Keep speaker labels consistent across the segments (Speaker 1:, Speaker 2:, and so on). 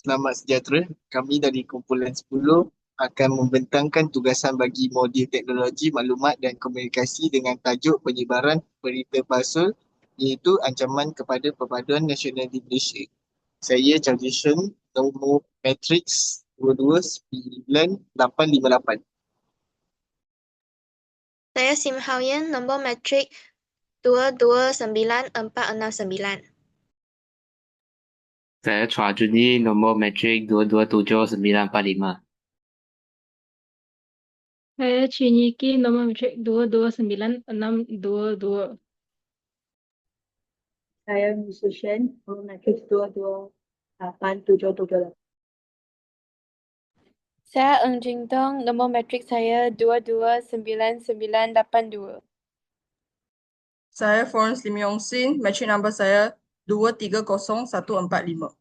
Speaker 1: Selamat sejahtera. Kami dari kumpulan 10 akan membentangkan tugasan bagi modul teknologi maklumat dan komunikasi dengan tajuk penyebaran berita palsu iaitu ancaman kepada perpaduan nasional di Malaysia. Saya Charlison nombor matrix 22958.
Speaker 2: Saya Sim Hao Yen, nombor matrik 229469.
Speaker 3: Saya Chua Junyi, nombor matrik 227945.
Speaker 4: Saya Chinyiki, nombor matrik 229622.
Speaker 5: Saya musician, nombor matrix 228778.
Speaker 6: Saya Eng Jing Tong, nombor matrik saya 229982.
Speaker 7: Saya Florence Lim Yong Sin, matrik number saya 230145.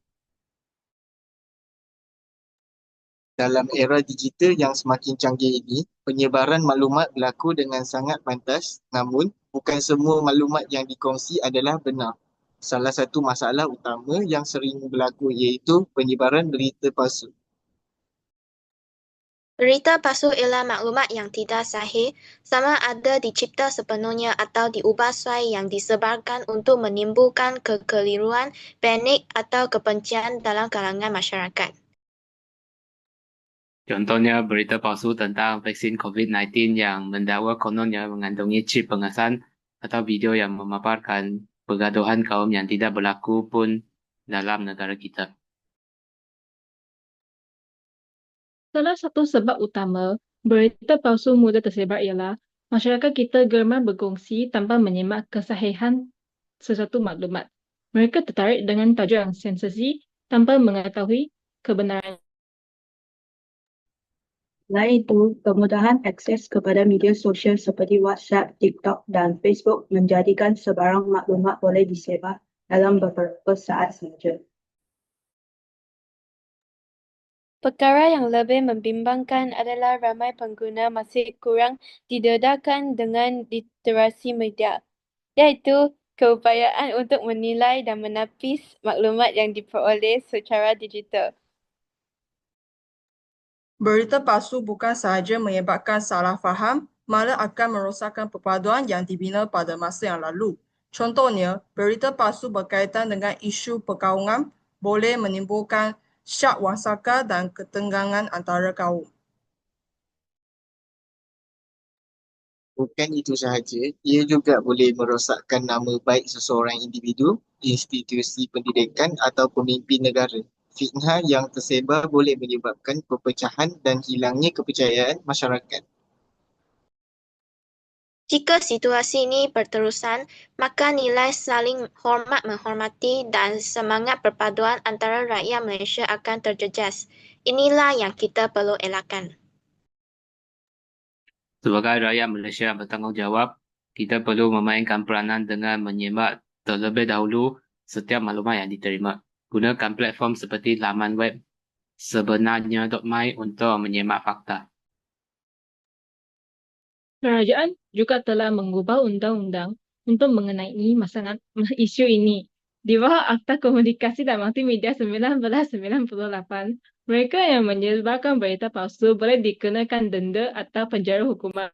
Speaker 1: Dalam era digital yang semakin canggih ini, penyebaran maklumat berlaku dengan sangat pantas namun bukan semua maklumat yang dikongsi adalah benar. Salah satu masalah utama yang sering berlaku iaitu penyebaran berita palsu.
Speaker 2: Berita palsu ialah maklumat yang tidak sahih, sama ada dicipta sepenuhnya atau diubah suai yang disebarkan untuk menimbulkan kekeliruan, panik atau kebencian dalam kalangan masyarakat.
Speaker 3: Contohnya berita palsu tentang vaksin COVID-19 yang mendakwa kononnya mengandungi chip pengesan atau video yang memaparkan pergaduhan kaum yang tidak berlaku pun dalam negara kita.
Speaker 4: Salah satu sebab utama berita palsu mudah tersebar ialah masyarakat kita gemar berkongsi tanpa menyemak kesahihan sesuatu maklumat. Mereka tertarik dengan tajuk yang sensasi tanpa mengetahui kebenaran.
Speaker 5: Selain itu, kemudahan akses kepada media sosial seperti WhatsApp, TikTok dan Facebook menjadikan sebarang maklumat boleh disebar dalam beberapa saat sahaja.
Speaker 6: Perkara yang lebih membimbangkan adalah ramai pengguna masih kurang didedahkan dengan literasi media, iaitu keupayaan untuk menilai dan menapis maklumat yang diperoleh secara digital.
Speaker 7: Berita palsu bukan sahaja menyebabkan salah faham, malah akan merosakkan perpaduan yang dibina pada masa yang lalu. Contohnya, berita palsu berkaitan dengan isu perkauman boleh menimbulkan syak wangsaka dan ketenggangan antara kaum.
Speaker 1: Bukan itu sahaja, ia juga boleh merosakkan nama baik seseorang individu, institusi pendidikan atau pemimpin negara. Fitnah yang tersebar boleh menyebabkan perpecahan dan hilangnya kepercayaan masyarakat.
Speaker 2: Jika situasi ini berterusan, maka nilai saling hormat menghormati dan semangat perpaduan antara rakyat Malaysia akan terjejas. Inilah yang kita perlu elakkan.
Speaker 3: Sebagai rakyat Malaysia yang bertanggungjawab, kita perlu memainkan peranan dengan menyemak terlebih dahulu setiap maklumat yang diterima. Gunakan platform seperti laman web sebenarnya.my untuk menyemak fakta.
Speaker 4: Kerajaan juga telah mengubah undang-undang untuk mengenai masalah isu ini. Di bawah Akta Komunikasi dan Multimedia 1998, mereka yang menyebarkan berita palsu boleh dikenakan denda atau penjara hukuman.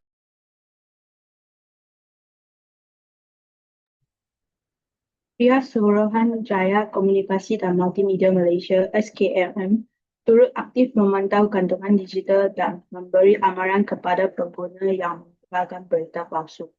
Speaker 5: Pihak Suruhanjaya Komunikasi dan Multimedia Malaysia SKMM turut aktif memantau kandungan digital dan memberi amaran kepada pengguna yang menyebarkan berita palsu.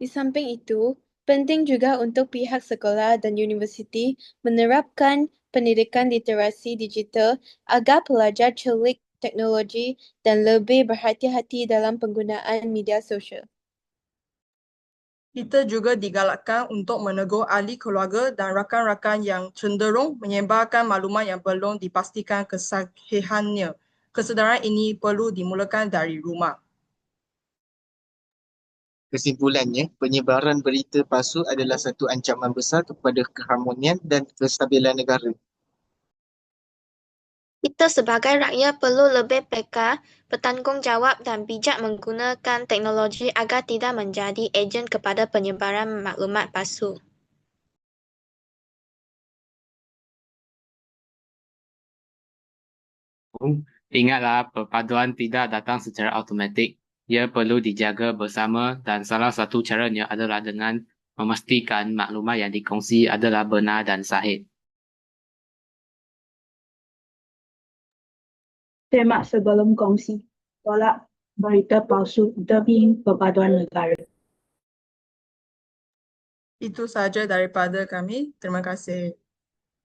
Speaker 6: Di samping itu, penting juga untuk pihak sekolah dan universiti menerapkan pendidikan literasi digital agar pelajar celik teknologi dan lebih berhati-hati dalam penggunaan media sosial.
Speaker 7: Kita juga digalakkan untuk menegur ahli keluarga dan rakan-rakan yang cenderung menyebarkan maklumat yang belum dipastikan kesahihannya kesedaran ini perlu dimulakan dari rumah.
Speaker 1: Kesimpulannya, penyebaran berita palsu adalah satu ancaman besar kepada keharmonian dan kestabilan negara.
Speaker 2: Kita sebagai rakyat perlu lebih peka, bertanggungjawab dan bijak menggunakan teknologi agar tidak menjadi ejen kepada penyebaran maklumat palsu. Oh.
Speaker 3: Ingatlah, perpaduan tidak datang secara automatik. Ia perlu dijaga bersama dan salah satu caranya adalah dengan memastikan maklumat yang dikongsi adalah benar dan sahih.
Speaker 5: Semak sebelum kongsi. Tolak berita palsu demi perpaduan negara.
Speaker 7: Itu sahaja daripada kami. Terima kasih.